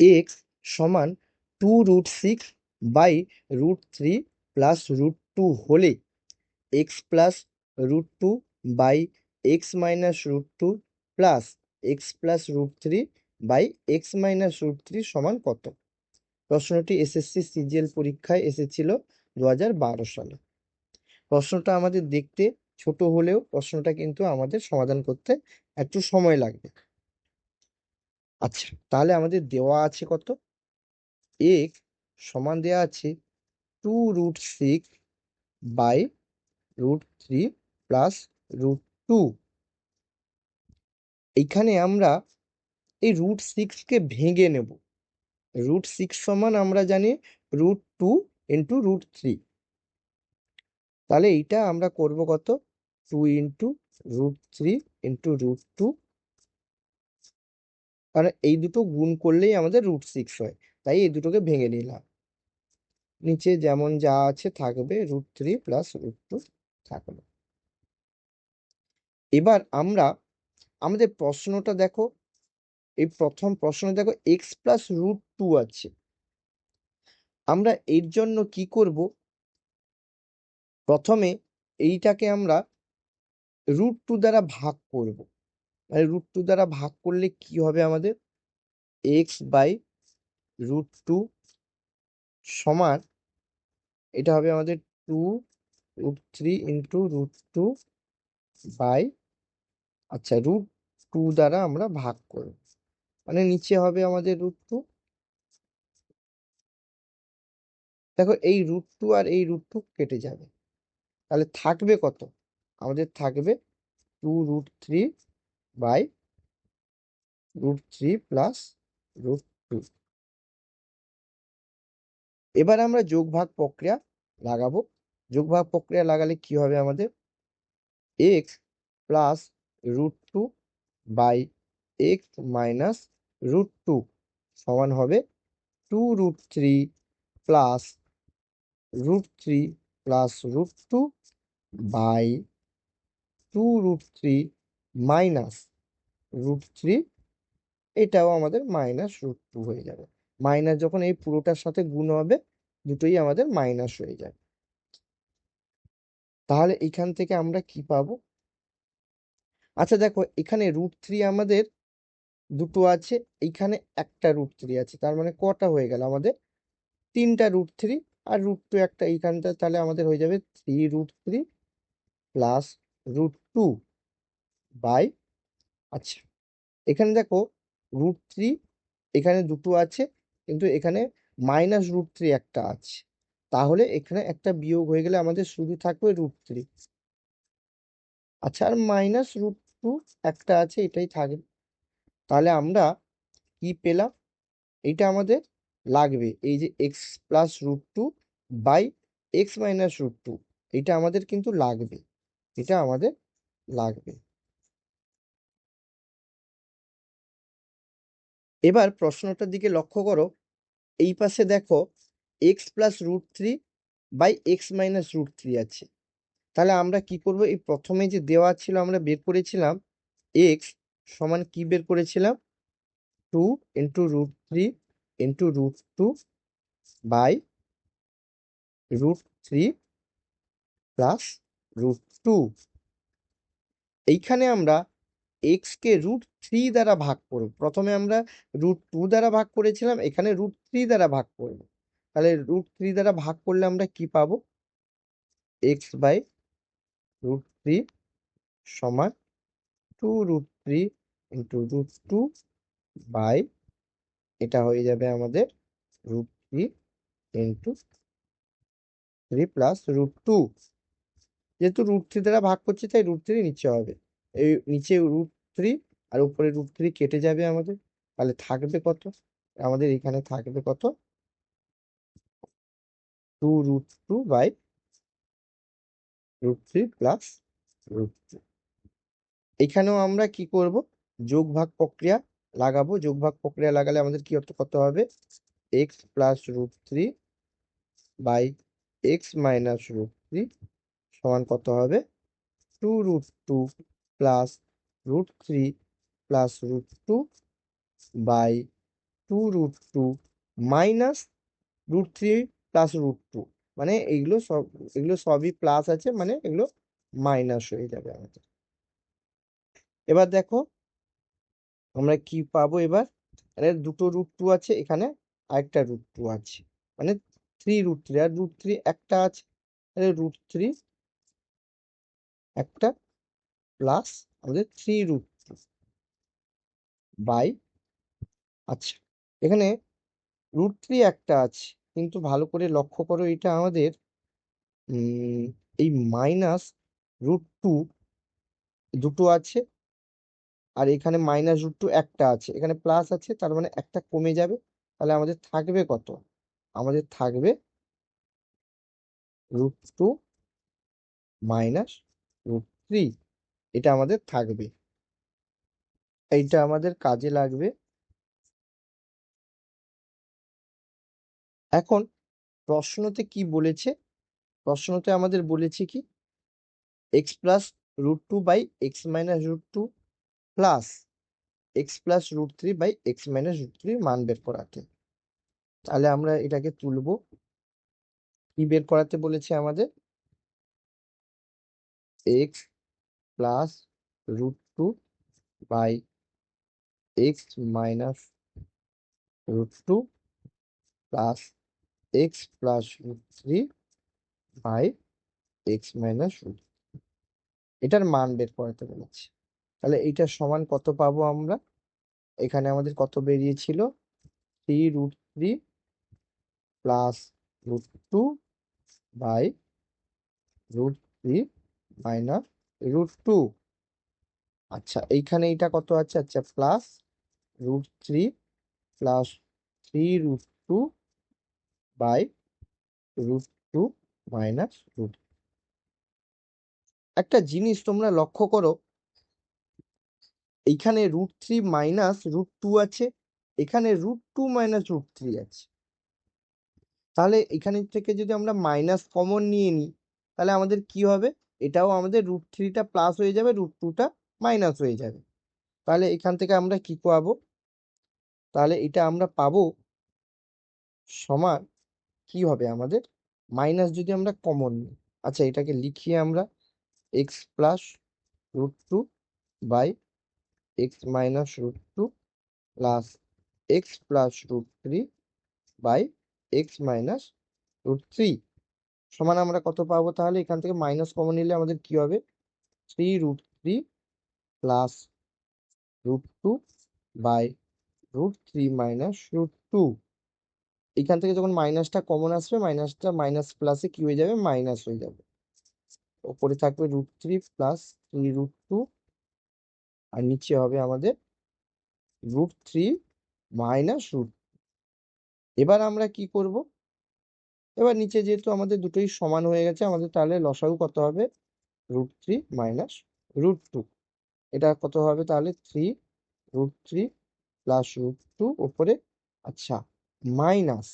X সমান two root six by root three plus root two হলে X plus root two by X minus root two plus X plus root three by X minus root three সমান কত? প্রশ্নটি SSC CGL পরীক্ষায় এসেছিল দু হাজার বারো সালে। প্রশ্নটা আমাদের দেখতে ছোট হলেও প্রশ্নটা কিন্তু আমাদের সমাধান করতে একটু সময় লাগবে। আচ্ছা তাহলে আমাদের দেওয়া আছে কত? এক সমান দেওয়া আছে two root six by root three plus root two এইখানে আমরা এই রুট সিক্সকে ভেঙে নেব। রুট সিক্স সমান আমরা জানি root two into root three তাহলে এইটা আমরা করব কত? Two into root three into root two কারণ এই দুটো গুণ করলেই আমাদের রুট সিক্স হয়। তাই এই দুটোকে ভেঙে নিলাম। নিচে যেমন যা আছে থাকবে root three plus root two থাকবে এবার আমরা, আমাদের প্রশ্নটা দেখো, এই প্রথম প্রশ্ন দেখো এক্স প্লাস রুট টু আছে। আমরা এর জন্য কি করব? প্রথমে এইটাকে আমরা রুট টু দ্বারা ভাগ করব। মানে রুট টু দ্বারা ভাগ করলে কি হবে আমাদের? এক্স বাই রুট টু সমান এটা হবে আমাদের two root three into root two by আচ্ছা রুট টু দ্বারা আমরা ভাগ করব। মানে নিচে হবে আমাদের রুট টু দেখো, এই রুট টু আর এই রুট টু কেটে যাবে। তাহলে থাকবে কত? আমাদের থাকবে two root three by root three plus root two. এবার আমরা যোগ ভাগ প্রক্রিয়া লাগাবো। যোগ ভাগ প্রক্রিয়া লাগালে কি হবে আমাদের? X plus root two by X minus root two সমান হবে two root three plus root three plus root two by two root three minus root three, এটাও আমাদের মাইনাস রুট টু হয়ে যাবে। মাইনাস যখন এই পুরোটার সাথে গুণ হবে, দুটোই আমাদের মাইনাস হয়ে যাবে। তাহলে এখান থেকে আমরা কি পাবো? আচ্ছা দেখো, এখানে রুট থ্রি আমাদের দুটো আছে এইখানে একটা রুট থ্রি আছে, তার মানে কটা হয়ে গেল আমাদের? তিনটা রুট থ্রি আর রুট টু একটা, এইখানটা তাহলে আমাদের হয়ে যাবে three root three plus root two. By আচ্ছা। এখানে দেখো রুট থ্রি এখানে দুটো আছে, কিন্তু এখানে মাইনাস রুট থ্রি একটা আছে। তাহলে এখানে একটা বিয়োগ হয়ে গেলে আমাদের শুধু থাকবে রুট থ্রি আচ্ছা আর মাইনাস রুট টু একটা আছে, এটাই থাকবে। তাহলে আমরা কি পেলাম? এটা আমাদের লাগবে, এই যে X plus root two by X minus root two এটা আমাদের কিন্তু লাগবে, এটা আমাদের লাগবে। এবার প্রশ্নটার দিকে লক্ষ্য করো। এই পাশে দেখো X plus root three by X minus root three আছে। তাহলে আমরা কি করব? এই প্রথমে যে দেওয়া ছিল আমরা বের করেছিলাম এক্স সমান কি বের করেছিলাম? Two into root three into root two by root three plus root two এইখানে আমরা এক্সকে রুট থ্রি দ্বারা ভাগ করব। প্রথমে আমরা রুট টু দ্বারা ভাগ করেছিলাম, এখানে রুট থ্রি দ্বারা ভাগ করব। তাহলে রুট থ্রি দ্বারা ভাগ করলে আমরা কি পাবো? এক্স বাই রুট থ্রি সমান two root three into root two by এটা হয়ে যাবে আমাদের root three into three plus root two যেহেতু রুট থ্রি দ্বারা ভাগ করছে, তাই রুট থ্রি নিচে হবে। এই নিচে রুট থ্রি আর উপরে রুট থ্রি কেটে যাবে আমাদের। তাহলে থাকবে কত? আমাদের এখানে থাকবে কত? Two root two by root three plus root two এখানেও আমরা কি করব? যোগ ভাগ প্রক্রিয়া লাগাবো। যোগ ভাগ প্রক্রিয়া লাগালে আমাদের কি অর্থ কত হবে? X plus root three by X minus root three সমান কত হবে? Two root two plus root three plus root two by two root two minus root three plus root two মানে এইগুলো সব, এগুলো সবই প্লাস আছে মানে এগুলো মাইনাস হয়ে যাবে আমাদের। এবার দেখো, আমরা কি পাবো এবার? এখানে দুটো রুট টু আছে, এখানে আরেকটা রুট টু আছে। মানে থ্রি রুট থ্রি আর রুট থ্রি একটা আছে। রুট থ্রি একটা প্লাস আমাদের থ্রি রুট টু বাই আচ্ছা এখানে রুট থ্রি একটা আছে, কিন্তু ভালো করে লক্ষ্য করো এটা আমাদের এই মাইনাস রুট টু দুটো আছে, আর এখানে মাইনাস রুট টু একটা আছে, এখানে প্লাস আছে, তার মানে একটা কমে যাবে, তাহলে আমাদের থাকবে কত? আমাদের থাকবে root two minus root three এটা আমাদের থাকবে। এইটা আমাদের কাজে লাগবে। এখন প্রশ্নতে কি বলেছে? প্রশ্নতে আমাদের বলেছে কি? X plus root two by X minus root two plus X plus root three by X minus root three মান বের করাতে। তাহলে আমরা এটাকে তুলবো। কি বের করাতে বলেছে আমাদের? X plus root two by X minus root two plus X plus root three by X minus root এটার মান বের করাতে বলেছে তাহলে এইটার সমান কত পাবো আমরা? এখানে আমাদের কত বেরিয়েছিল? Three root three plus root two by root three minus root two আচ্ছা এইখানে এটা কত আছে? আচ্ছা plus root three plus three root two by root two minus root একটা জিনিস তোমরা লক্ষ্য করো, এইখানে root three minus root two আছে, এখানে root two minus root three আছে। তাহলে এখানে থেকে যদি আমরা মাইনাস কমন নিয়ে নিই, তাহলে আমাদের কি হবে? এটাও আমাদের রুট থ্রিটা প্লাস হয়ে যাবে রুট টুটা মাইনাস হয়ে যাবে। তাহলে এখান থেকে আমরা কি পাবো? তাহলে এটা আমরা পাবো সমান কি হবে আমাদের? মাইনাস যদি আমরা কমন নিই। আচ্ছা এটাকে লিখি আমরা X plus root two by X minus root two plus X plus root three by X minus root three সমান আমরা কত পাবো তাহলে? এখান থেকে মাইনাস কমন নিলে আমাদের কি হবে? Three root three plus root two by root three minus root two এখান থেকে যখন মাইনাসটা কমন আসবে মাইনাসটা মাইনাস প্লাসে কি হয়ে যাবে? মাইনাস হয়ে যাবে। ওপরে থাকবে root three plus three root two আর নিচে হবে আমাদের রুট থ্রি মাইনাস রুট এবার আমরা কি করব? এবার নিচে যেহেতু আমাদের দুটোই সমান হয়ে গেছে, আমাদের তাহলে লসাগু কত হবে? Root three minus root two এটা কত হবে তাহলে? Three root three plus root two ওপরে আচ্ছা মাইনাস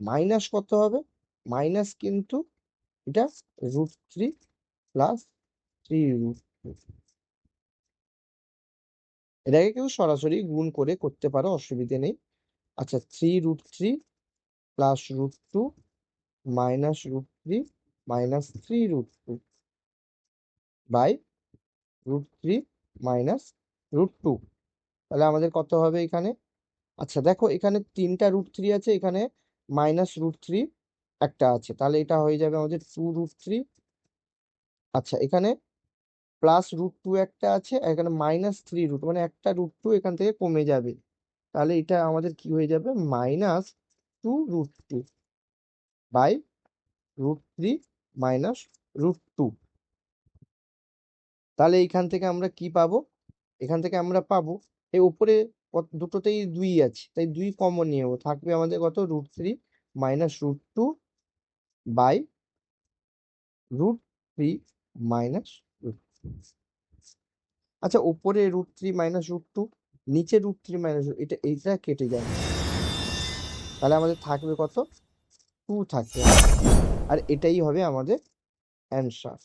মাইনাস কত হবে? মাইনাস কিন্তু এটা root three plus three root two এটাকে কেউ সরাসরি গুণ করে করতে পারো, অসুবিধে নেই। আচ্ছা three root three plus root two minus root three minus three root two by root three minus root two তাহলে আমাদের কত হবে এখানে? আচ্ছা দেখো এখানে তিনটা রুট থ্রি আছে, এখানে মাইনাস রুট থ্রি একটা আছে। তাহলে এটা হয়ে যাবে আমাদের টু রুট থ্রি আচ্ছা এখানে প্লাস রুট টু একটা আছে, এখানে মাইনাস থ্রি রুট মানে একটা রুট টু এখান থেকে কমে যাবে। তাহলে এটা আমাদের কি হয়ে যাবে? Minus two root two by root three minus root two. তাহলে এইখান থেকে আমরা কি পাবো? এখান থেকে আমরা পাবো, এই উপরে দুটোতেই দুই আছে, তাই দুই কমন নিয়ে নেব। থাকবে আমাদের কত? Root three minus root two by root three minus root আচ্ছা উপরে root three minus root two, নিচে রুট থ্রি মাইনাস এটা, এইটা কেটে যাবে তাহলে আমাদের থাকবে কত? টু থাকে। আর এটাই হবে আমাদের অ্যান্সার